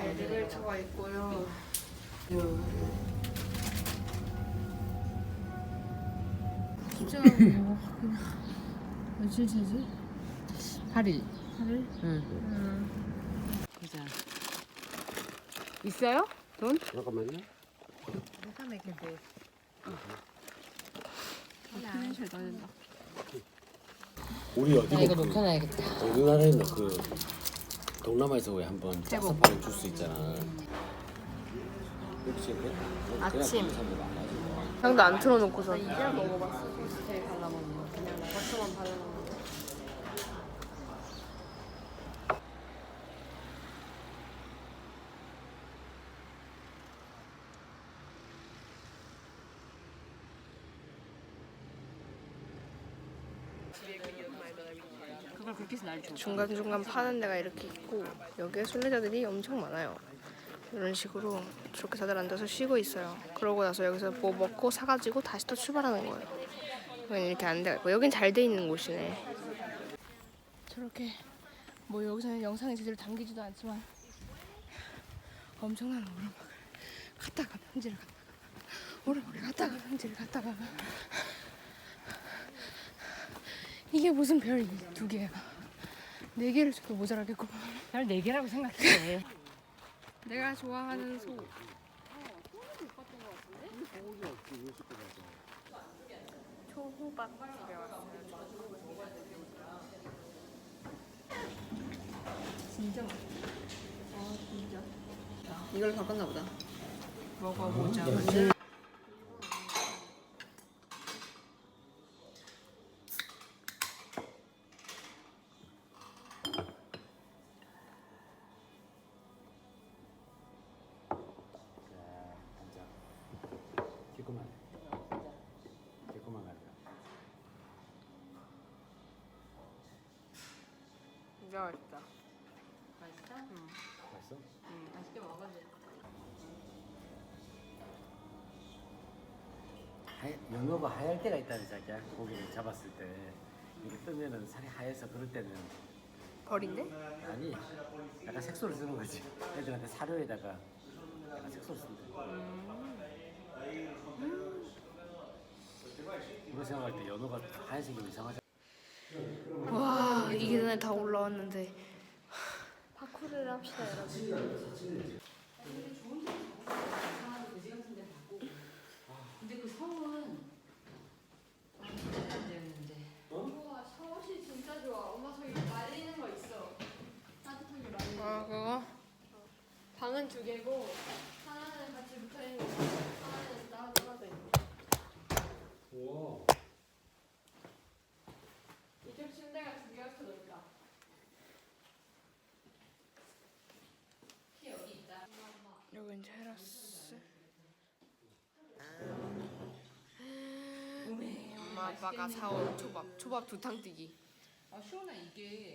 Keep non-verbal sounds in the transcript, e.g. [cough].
엘리베이터가 있고요. 진짜 뭐 며칠째지? 8일. 8일? 응. 보자. 있어요? 돈? 잠깐만요. 내가 내게 돼. 된다. 우리 어디 나 이거 그 녹여놔야겠다. 어느 나라에 있나 그 동남아에서 왜 한번 짜서 파는 주스 있잖아. 혹시 그 아침. 사람들. 형도 안 틀어놓고서 이제 먹어봤어. 스테이 발라먹는 거. 그냥 버터만 발라먹는 거. 그걸 그렇게 해서 날 줘. 중간중간 파는 데가 이렇게 있고 여기에 순례자들이 엄청 많아요. 이런 식으로 저렇게 다들 앉아서 쉬고 있어요. 그러고 나서 여기서 뭐 먹고 사가지고 다시 또 출발하는 거예요. 여기는 이렇게 안 돼가 있고 여긴 잘 돼 있는 곳이네. 저렇게 뭐 여기서는 영상에 제대로 담기지도 않지만 엄청난 오르막을 갔다가 평지를 갔다가 오르막을 갔다가 평지를 갔다가 이게 무슨 별 두 개야. 네 개를 줘도 모자라겠고. 별 4개라고 생각해. [laughs] 내가 좋아하는 소. 초호박 집에 왔어요. 진짜. 아 진짜. 이걸 바꿨나 보다. 먹어보자. 진짜 맛있다. 맛있어? 맛있어? 응, 맛있게 먹어야지. 하얘, 연어가 하얄 때가 있다는 자기야. 고기를 잡았을 때 이게 뜨면은 살이 하얘서 그럴 때는 벌인데? 아니 약간 색소를 쓰는 거지. 애들한테 사료에다가 약간 색소를 쓴다. 우리가 생각할 때 연어가 하얀색이 이상하지. 와 이게 눈에 다 올라왔는데. 파쿠르를 합시다 여러분. 근데 그 성은 안 되는데. 우와 샤워실 진짜 좋아. 엄마 저기 말리는 거 있어. 따뜻하게 말리는 거. 아 그거? 방은 두 개고 하나는 같이 붙어 있는 거, 하나는 따로 떨어져 있는 거. 우와. 이쪽 침대가 두 개가 더 넓다. 키 여기 있다. 여긴 테라스. 엄마 아빠가 사온 초밥, 초밥 두탕 뛰기. 아, 시원해, 이게.